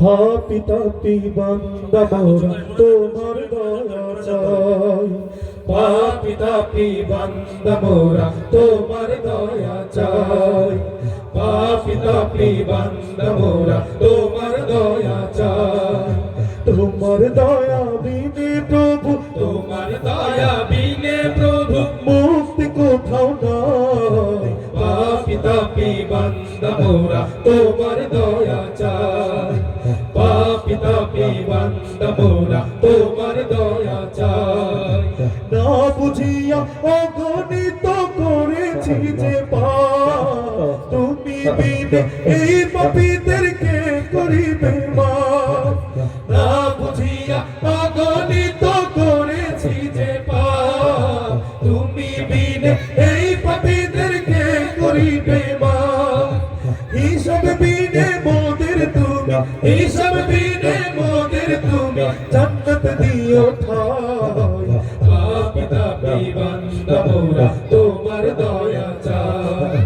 পাপি তাপি মোরা তোমার দয়া চাই পাপি তাপি বান্দা মোরা তোমার দয়া চাই পাপি তাপি বান্দা মোরা তোমার দয়া চাই তোমার দয়া বিনে প্রভু, তোমার দয়া বিনে প্রভু, মুক্তি কোথাও নাই পাপি তাপি বান্দা মোরা তোমার দয়া চাই তাপি বান্দা মোরা তোমার দয়া চাই। না বুঝিয়া অগণিত করেছি যে পাপ। তুমি বিনে এই পাপীদেরকে করিবে মা না বুঝিয়া অগণিত করেছি যে পাপ। তুমি বিনে এই হিসাব বিনে মোদের তুমি জান্নাত দিও ঠাই পাপি তাপি বান্দা মোরা তোমার দয়া চাই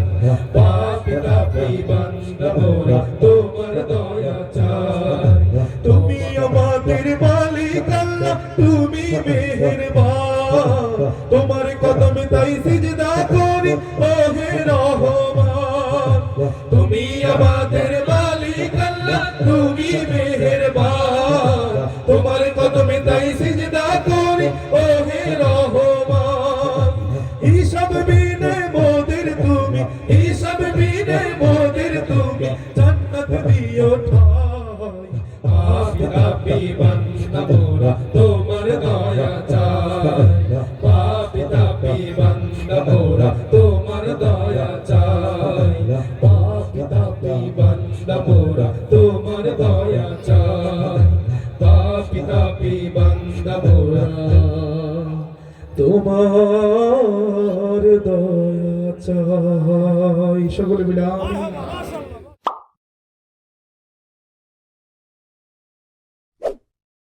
পাপি তাপি বান্দা মোরা তোমার দয়া চাই তুমি আমাদের মালিক আল্লাহ তুমি মেহেরবান তোমার কদমে তাই সিজদা করি ওহে রহমান তুমি আমাদের মেহেরবান তোমার কদমে তাই তুমি, হিসাব বিনে মোদের তুমি তোমার দয়া চাই। তাপি বান্দা মোরা পাপি বান্দা মোরা তোমার দয়া চাই। সকলে মিলে